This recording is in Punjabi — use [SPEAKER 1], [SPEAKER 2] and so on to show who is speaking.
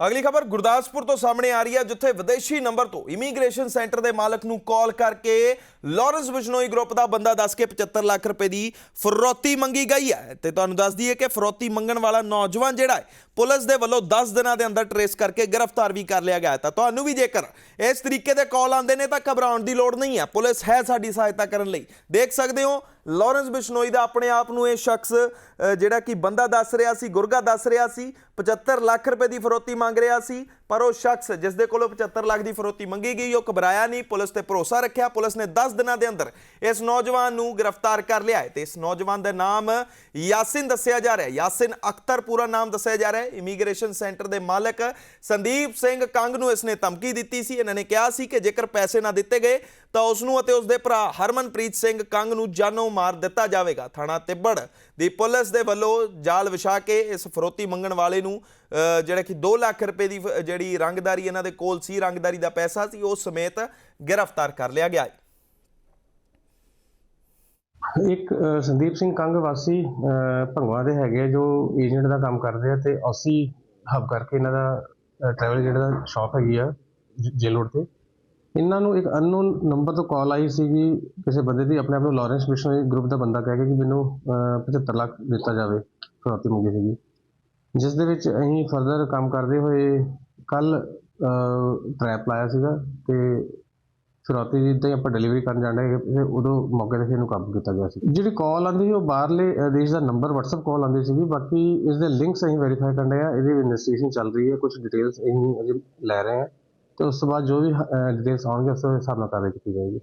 [SPEAKER 1] ਅਗਲੀ ਖਬਰ ਗੁਰਦਾਸਪੁਰ ਤੋਂ ਸਾਹਮਣੇ ਆ ਰਹੀ ਹੈ, ਜਿੱਥੇ ਵਿਦੇਸ਼ੀ ਨੰਬਰ ਤੋਂ ਇਮੀਗ੍ਰੇਸ਼ਨ ਸੈਂਟਰ ਦੇ ਮਾਲਕ ਨੂੰ ਕਾਲ ਕਰਕੇ ਲਾਰੈਂਸ ਬਿਸ਼ਨੋਈ ਗਰੁੱਪ ਦਾ ਬੰਦਾ ਦੱਸ ਕੇ 75 ਲੱਖ ਰੁਪਏ ਦੀ ਫਰੋਤੀ ਮੰਗੀ ਗਈ ਹੈ। ਤੇ ਤੁਹਾਨੂੰ ਦੱਸ ਦਈਏ ਕਿ ਫਰੋਤੀ ਮੰਗਣ ਵਾਲਾ ਨੌਜਵਾਨ ਜਿਹੜਾ ਹੈ, ਪੁਲਿਸ ਦੇ ਵੱਲੋਂ 10 ਦਿਨਾਂ ਦੇ ਅੰਦਰ ਟਰੇਸ ਕਰਕੇ ਗ੍ਰਿਫਤਾਰ ਵੀ ਕਰ ਲਿਆ ਗਿਆ ਹੈ। ਤਾਂ ਤੁਹਾਨੂੰ ਵੀ ਜੇਕਰ ਇਸ ਤਰੀਕੇ ਦੇ ਕਾਲ ਆਉਂਦੇ ਨੇ ਤਾਂ ਘਬਰਾਉਣ ਦੀ ਲੋੜ ਨਹੀਂ ਹੈ। ਪੁਲਿਸ ਹੈ ਸਾਡੀ ਸਹਾਇਤਾ ਕਰਨ ਲਈ। ਦੇਖ ਸਕਦੇ ਹੋ ਲਾਰੈਂਸ ਬਿਸ਼ਨੋਈ ਦਾ ਆਪਣੇ ਆਪ ਨੂੰ ਇਹ ਸ਼ਖਸ ਅ, ਜਿਹੜਾ ਕਿ ਬੰਦਾ ਦੱਸ ਰਿਹਾ ਸੀ ਗੁਰਗਾ ਦੱਸ ਰਿਹਾ ਸੀ 75 ਲੱਖ ਰੁਪਏ ਦੀ ਫਰੋਤੀ ਮੰਗ ਰਿਹਾ ਸੀ ਪਰ ਉਹ ਸ਼ਖਸ ਜਿਸ ਦੇ ਕੋਲੋਂ 75 ਲੱਖ ਦੀ ਫਰੋਤੀ ਮੰਗੀ ਗਈ, ਉਹ ਘਬਰਾਇਆ ਨਹੀਂ, ਪੁਲਿਸ ਤੇ ਭਰੋਸਾ ਰੱਖਿਆ। ਪੁਲਿਸ ਨੇ 10 ਦਿਨਾਂ ਦੇ ਅੰਦਰ ਇਸ ਨੌਜਵਾਨ ਨੂੰ ਗ੍ਰਿਫਤਾਰ ਕਰ ਲਿਆ ਹੈ ਤੇ ਇਸ ਨੌਜਵਾਨ ਦਾ ਨਾਮ ਯਾਸਿਨ ਦੱਸਿਆ ਜਾ ਰਿਹਾ ਹੈ। ਯਾਸਿਨ ਅਖਤਰ ਪੂਰਾ ਨਾਮ ਦੱਸਿਆ ਜਾ ਰਿਹਾ ਹੈ। ਇਮੀਗ੍ਰੇਸ਼ਨ ਸੈਂਟਰ ਦੇ ਮਾਲਕ ਸੰਦੀਪ ਸਿੰਘ ਕੰਗ ਨੂੰ ਇਸਨੇ ਧਮਕੀ ਦਿੱਤੀ ਸੀ। ਇਹਨਾਂ ਨੇ ਕਿਹਾ ਸੀ ਕਿ ਜੇਕਰ ਪੈਸੇ ਨਾ ਦਿੱਤੇ ਗਏ ਤਾਂ ਉਸ ਨੂੰ ਅਤੇ ਉਸ ਦੇ ਭਰਾ ਹਰਮਨਪ੍ਰੀਤ ਸਿੰਘ ਕੰਗ ਨੂੰ ਜਾਨੋਂ ਮਾਰ ਦਿੱਤਾ ਜਾਵੇਗਾ। ਥਾਣਾ ਤਿੱਬੜ ਦੀ ਪੁਲਿਸ ਦੇ ਵੱਲੋਂ ਜਾਲ ਵਿਛਾ ਕੇ ਇਸ ਫਰੋਤੀ ਮੰਗਣ ਵਾਲੇ ਨੂੰ ਜਿਹੜਾ ਕਿ 2 ਲੱਖ ਰੁਪਏ ਦੀ ਜਿਹੜੀ ਰੰਗਦਾਰੀ ਇਹਨਾਂ ਦੇ ਕੋਲ ਸੀ, ਰੰਗਦਾਰੀ ਦਾ ਪੈਸਾ ਸੀ, ਉਹ ਸਮੇਤ ਗ੍ਰਿਫਤਾਰ ਕਰ ਲਿਆ ਗਿਆ ਹੈ।
[SPEAKER 2] ਇੱਕ ਸੰਦੀਪ ਸਿੰਘ ਕੰਗ ਵਾਸੀ ਭੰਗਵਾ ਦੇ ਹੈਗੇ ਜੋ ਏਜੰਟ ਦਾ ਕੰਮ ਕਰਦੇ ਆ, ਤੇ ਅਸੀਂ ਹਬ ਕਰਕੇ ਇਹਨਾਂ ਦਾ ਟਰੈਵਲ ਜਿਹੜਾ ਦਾ ਸ਼ਾਪ ਹੈਗੀ ਆ ਜੇਲ ਤੇ। ਇਹਨਾਂ ਨੂੰ ਇੱਕ ਅਨਨੋਨ ਨੰਬਰ ਤੋਂ ਕਾਲ ਆਈ ਸੀਗੀ ਕਿਸੇ ਬੰਦੇ ਦੀ ਆਪਣੇ ਆਪ ਨੂੰ ਲਾਰੈਂਸ ਮਿਸ਼ਨਰੀ ਗਰੁੱਪ ਦਾ ਬੰਦਾ ਕਹਿ ਕੇ ਕਿ ਮੈਨੂੰ 75 ਲੱਖ ਦਿੱਤਾ ਜਾਵੇ ਫਰੌਤੀ ਮੰਗੀ ਸੀਗੀ। ਜਿਸ ਦੇ ਵਿੱਚ ਅਸੀਂ ਫਰਦਰ ਕੰਮ ਕਰਦੇ ਹੋਏ ਕੱਲ ਟਰੈਪ ਲਾਇਆ ਸੀਗਾ ਤੇ ਫਿਰੌਤੀ ਜਿੱਦਾਂ ਹੀ ਆਪਾਂ ਡਿਲੀਵਰੀ ਕਰਨ ਜਾਂਦੇ ਹੈਗੇ ਉਦੋਂ ਮੌਕੇ ਤੇ ਇਹਨੂੰ ਕਾਬੂ ਕੀਤਾ ਗਿਆ ਸੀ। ਜਿਹੜੀ ਕਾਲ ਆਉਂਦੀ ਸੀ ਉਹ ਬਾਹਰਲੇ ਦੇਸ਼ ਦਾ ਨੰਬਰ WhatsApp ਕਾਲ ਆਉਂਦੀ ਸੀਗੀ, ਬਾਕੀ ਇਸ ਦੇ ਲਿੰਕਸ ਅਸੀਂ ਵੈਰੀਫਾਈ ਕਰਨ ਰਹੇ ਆ ਇਹਦੀ ਇਨਵੈਸਟੀਗੇਸ਼ਨ ਚੱਲ ਰਹੀ ਹੈ ਕੁਝ ਡਿਟੇਲਸ ਅਸੀਂ ਅਜੇ ਲੈ ਰਹੇ ਹਾਂ ਤੇ ਉਸ ਤੋਂ ਬਾਅਦ ਜੋ ਵੀ ਡਿਟੇਲਸ ਆਉਣਗੇ ਉਸ ਦੇ ਹਿਸਾਬ ਨਾਲ ਕਾਰਵਾਈ ਕੀਤੀ ਜਾਏਗੀ।